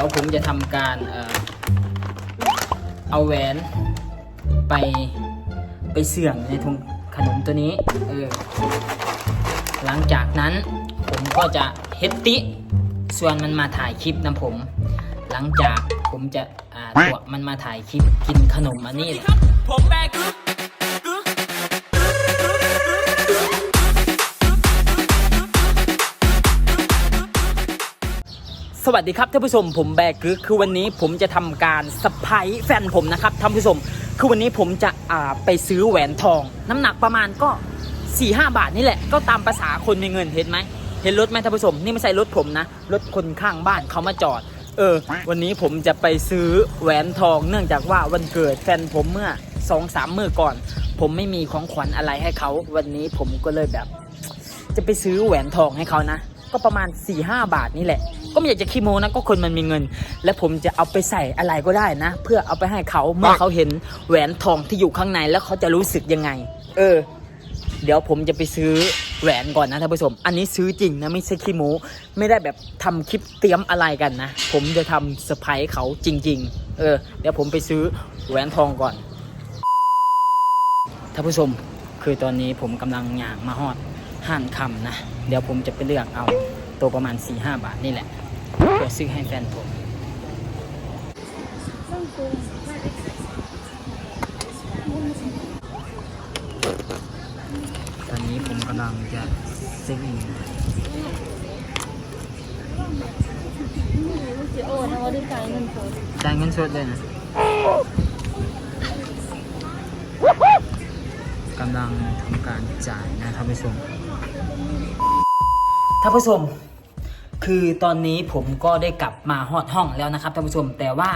แล้วผมจะทำการเออเอาแหวนไปไปเสื่องในถุงขนมตัวนี้เออหลังจากนั้นผมก็จะเฮดติส่วนมันมาถ่ายคลิปนะผม หลังจากผมจะอ่าตัวมันมาถ่ายคลิปกินขนมอันนี้ผมแบกึ๊ก สวัสดีครับท่านผู้ชมผมแบกคือคือวันนี้ผมจะทำการสไพรส์แฟนผมนะครับท่านผู้ชม คือวันนี้ผมจะอ่าไปซื้อแหวนทอง น้ำหนักประมาณก็4ี่ห้าบาทนี่แหละก็ตามภาษาคนมีเงินเห็นไหมเห็นรถไหมท่านผู้ชมนี่ไม่ใช่รถผมนะรถคนข้างบ้านเขามาจอด เออ วันนี้ผมจะไปซื้อแหวนทอง เนื่องจากว่าวันเกิดแฟนผมเมื่อสองสามมื้อก่อน ผมไม่มีของขวัญอะไรให้เขาวันนี้ผมก็เลยแบบ จะไปซื้อแหวนทองให้เขานะ ก็ประมาณ4ี่ห้าบาทนี่แหละ ก็ไม่อยากจะขี้โมนะก็คนมันมีเงิน และผมจะเอาไปใส่อะไรก็ได้นะ เพื่อเอาไปให้เขาเมื่อเขาเห็นแหวนทองที่อยู่ข้างในแล้วเขาจะรู้สึกยังไง เออ เดี๋ยวผมจะไปซื้อแหวนก่อนนะท่านผู้ชม อันนี้ซื้อจริงนะไม่ใช่ขี้โมไม่ได้แบบทำคลิปเตรียมอะไรกันนะ ผมจะทำเซอร์ไพรส์เขาจริง ๆ เออ เดี๋ยวผมไปซื้อแหวนทองก่อนท่านผู้ชมคือตอนนี้ผมกำลังย่างมาฮอด ห้านคำนะ เดี๋ยวผมจะไปเลือกเอาตัวประมาณ 4-5 บาทนี่แหละเพื่อซื้อให้แฟนผมตอนนี้ผมกำลังจะซิงก์อินจ้ายเงินสดจ่ายเงินสดเลยนะำลังทำการจ่ายนะท่านผู้ชมท่านผู้ชม คือตอนนี้ผมก็ได้กลับมาฮอดห้องแล้วนะครับท่านผู้ชมแต่ว่า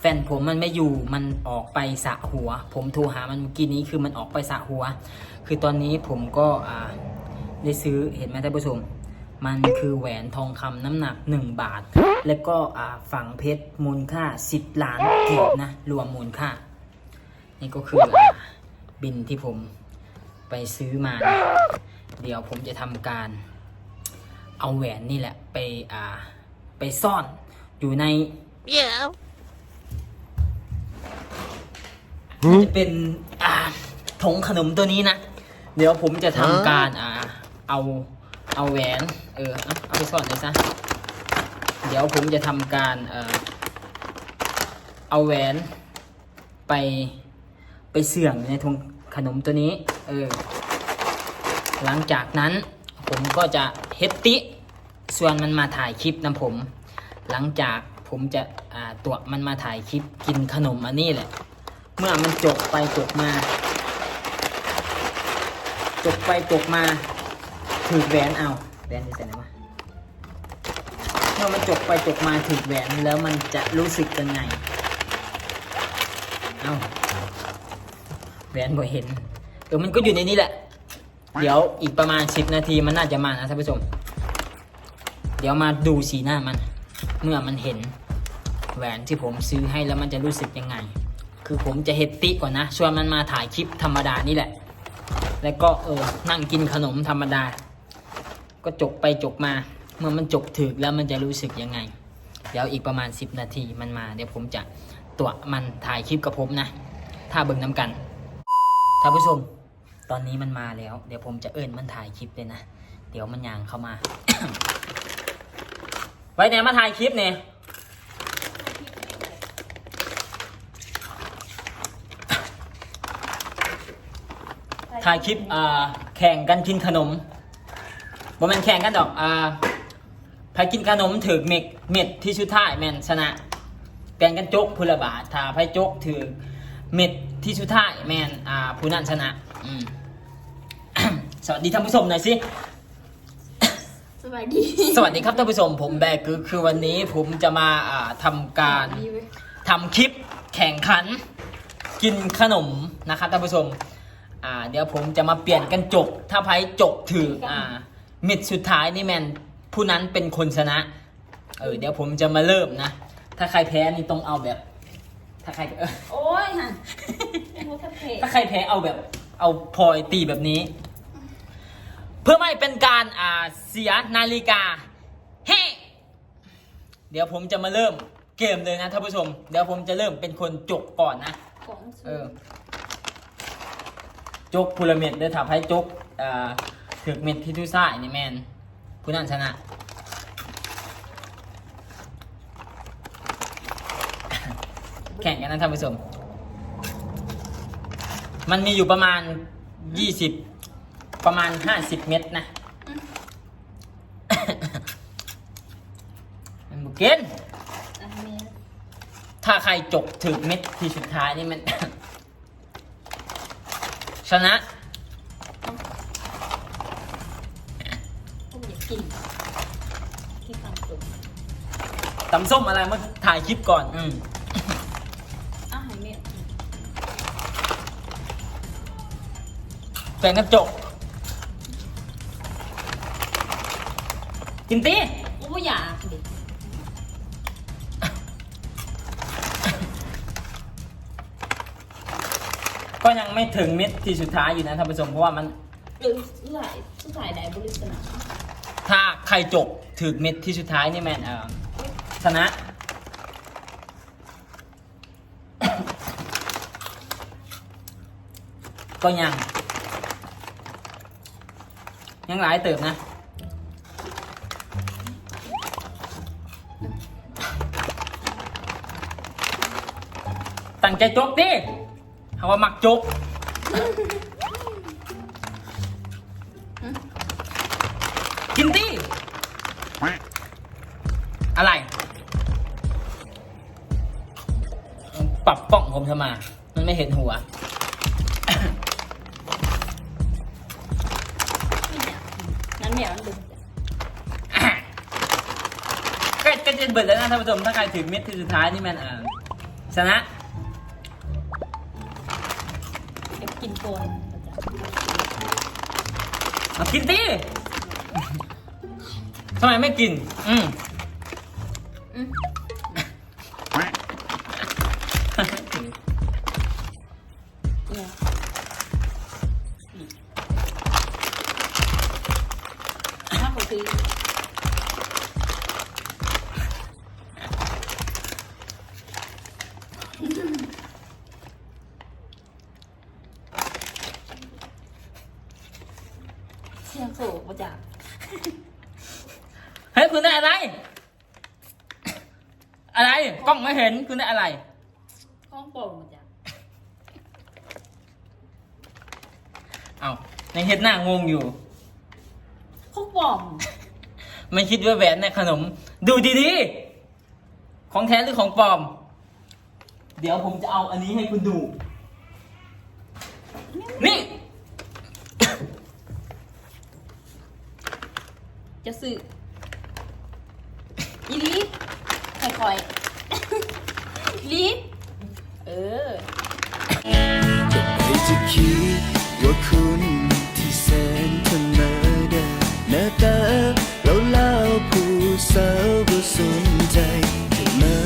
แฟนผมมันไม่อยู่มันออกไปสะหัว ผมโทรหามันเมื่อกี้นี้คือมันออกไปสะหัว คือตอนนี้ผมก็ได้ซื้อเห็นไหมท่านผู้ชม มันคือแหวนทองคำน้ำหนัก 1 บาท แล้วก็ฝังเพชรมูลค่า 10 ล้านกีบนะ รวมมูลค่า นี่ก็คืออบินที่ผม ไปซื้อมานะเดี๋ยวผมจะทำการ เอาแหวนนี่แหละ ไปอ่า ไปซ่อนอยู่ในเดี๋ยวมันจะเป็นอ่าถุงขนมตัวนี้นะ เดี๋ยวผมจะทำการอ่า เอาเอาแหวน เออเอาเอาไปซ่อนเลยซะเดี๋ยวผมจะทำการเอ่อเอาแหวนไปไปเสื่องในถุง ขนมตัวนี้ เออ หลังจากนั้นผมก็จะเฮดติส่วนมันมาถ่ายคลิปนะผม หลังจากผมจะอ่าตัวมันมาถ่ายคลิปกินขนมอันนี้แหละ เมื่อมันจกไปจกมา จกไปจกมาถือแหวนเอาแหวนจะใส่ไหนวะเมื่อมันจกไปจกมาถือแหวนแล้วมันจะรู้สึกยังไง เอา หวนบ่เห็นเออมันก็อยู่ในนี้แหละ เดี๋ยวอีกประมาณสิบนาทีมันน่าจะมานะท่านผู้ชม เดี๋ยวมาดูสีหน้ามัน เมื่อมันเห็นแหวนที่ผมซื้อให้แล้วมันจะรู้สึกยังไง คือผมจะเฮติก่อนนะชวนมันมาถ่ายคลิปธรรมดานี่แหละ แล้วก็เออนั่งกินขนมธรรมดา ก็จกไปจกมา เมื่อมันจกถึกแล้วมันจะรู้สึกยังไง เดี๋ยวอีกประมาณ 10 นาทีมันมา เดี๋ยวผมจะตัวมันถ่ายคลิปกับผมนะ ถ้าเบิ่งน้ำกัน ท่านผู้ชม ตอนนี้มันมาแล้ว เดี๋ยวผมจะเอิ้นมันถ่ายคลิปเลยนะ เดี๋ยวมันยางเข้ามา ไว้ไหนมาถ่ายคลิปเนี่ยถ่ายคลิปอ่าแข่งกันกินขนมบ่แม่นแข่งกันดอกอ่าใครกินขนมถือเม็ดเม็ดที่ชุดท้ายแมนชนะแบ่งกันโจ๊กพุลบาทถ้าไผจกถือเม็ด ที่ชุดท้ายแม่นอ่าผู้นั้นชนะอืม สวัสดีท่านผู้ชมหน่อยสิสบายดีสวัสดีครับท่านผู้ชมผมแบกคือคือวันนี้ผมจะมาอ่าทำการ ดีเว้ยทำคลิปแข่งขัน กินขนมนะครับท่านผู้ชม อ่า เดี๋ยวผมจะมาเปลี่ยนกันจก ถ้าไพ่จกถืออ่ามิดสุดท้ายนี่แมนผู้นั้นเป็นคนชนะ เออเดี๋ยวผมจะมาเริ่มนะ ถ้าใครแพ้นี่ต้องเอาแบบ ถ้าใครเออโอ้ ยฮะโมทับเพจถ้าใครแพ้เอาแบบเอาพลอยตีแบบนี้ เพื่อไม่เป็นการอ่าเสียนาฬิกาเฮ้เดี๋ยวผมจะมาเริ่มเกมเลยนะท่านผู้ชม เดี๋ยวผมจะเริ่มเป็นคนจกก่อนนะของสูเออจกพูลเม็ดเดี๋ยวถ้าให้จกอ่าถึกเม็ดที่ทุซ่ายนี่แมนผู้นั้นชนะแข่งกันนะท่านผู้ชม มันมีอยู่ประมาณยี่สิบประมาณห้าสิบเม็ดนะมันบุกินอันนี้ถ้าใครจกถึกเม็ดที่สุดท้ายนี่มัน ชนะผมอยากกินกินตามตุ่มตำส้มอะไรเมื่อถ่ายคลิปก่อน อืม แฟนกระจก กินตีโอ้อยากดิก็ยังไม่ถึงเม็ดที่สุดท้ายอยู่นะท่านผู้ชมเพราะว่ามันเออสุดท้ายสุดท้ายได้บริสนะถ้าใครจกถึงเม็ดที่สุดท้ายนี่แมนเออชนะก็ยัง ยังหลายเติบนะตั้งใจจกดิเขาว่าหมักจกกินดิอะไร ปรับกล้องผมทำไมมันไม่เห็นหัว ก็ก็จะเบิดแล้วนะท่านผู้ชมถ้าใครถึงเม็ดที่สุดท้ายนี่มันอ่าชนะเก็บกินโกนมากินดิทำไมไม่กิน อืม อืม เสียงโศกมาจากเฮ้ยคุณได้อะไร อะไรกล้องไม่เห็นคุณได้อะไรห้องโป่งมาจากเอายังเห็นหน้างงอยู่ห้องปลอมไม่คิดว่าแหวนในขนม ดูดีๆ ของแท้หรือของปลอม เดี๋ยวผมจะเอาอันนี้ให้คุณดู นี่ จะสื่ออีลีค่อยๆลีเออใครจะคิดว่าคุณที่แสนธรรมดาหน้าตาเราเล่าผู้สาวก็สนใจที่มา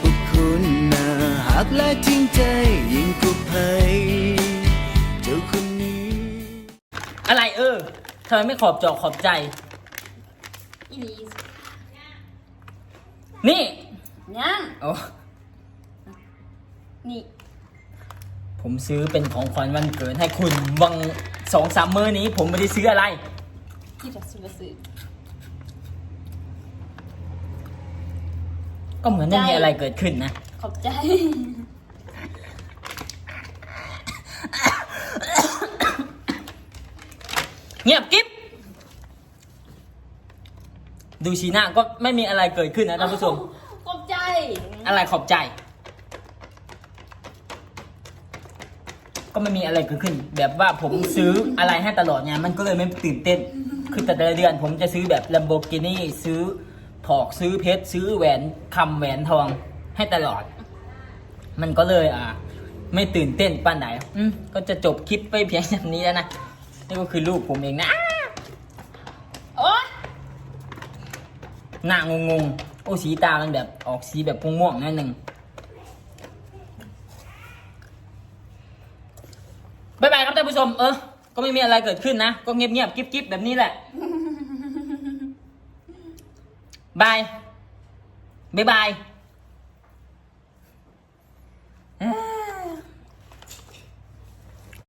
พวกคุณน่าหักและจริงใจยิ่งกว่าใครเจ้าคนนี้ อะไรเออทำไมไม่ขอบจอกขอบใจ อีลีนี่ยังโอ้นี่ ผมซื้อเป็นของขวัญวันเกิดให้คุณวังสองสามมื้อนี้ผมไม่ได้ซื้ออะไรที่จะซื้อมาซื้อก็เหมือนไม่มีใจอะไรเกิดขึ้นนะ ขอบใจ เงียบกิ๊บ ดูชีหน้าก็ไม่มีอะไรเกิดขึ้นนะท่านผู้ชม ขอบใจอะไรขอบใจ ก็ไม่มีอะไรเกิดขึ้น แบบว่าผมซื้ออะไรให้ตลอดไงมันก็เลยไม่ตื่นเต้น คือแต่ละเดือนผมจะซื้อแบบ Lamborghini ซื้อถอกซื้อเพชรซื้อแหวนคำแหวนทองให้ตลอด มันก็เลยอ่า ไม่ตื่นเต้นป้านไหนอืมก็จะจบคลิปไปเพียงเท่านี้แล้วนะนี่ก็คือลูกผมเองนะ โอ๊ย หน้างงงๆโอ้สีตามันแบบออกสีแบบม่วงๆนิดนึงบายบายครับท่านผู้ชม เออ ก็ไม่มีอะไรเกิดขึ้นนะ ก็เงียบๆกิ๊บๆแบบนี้แหละบายบายบาย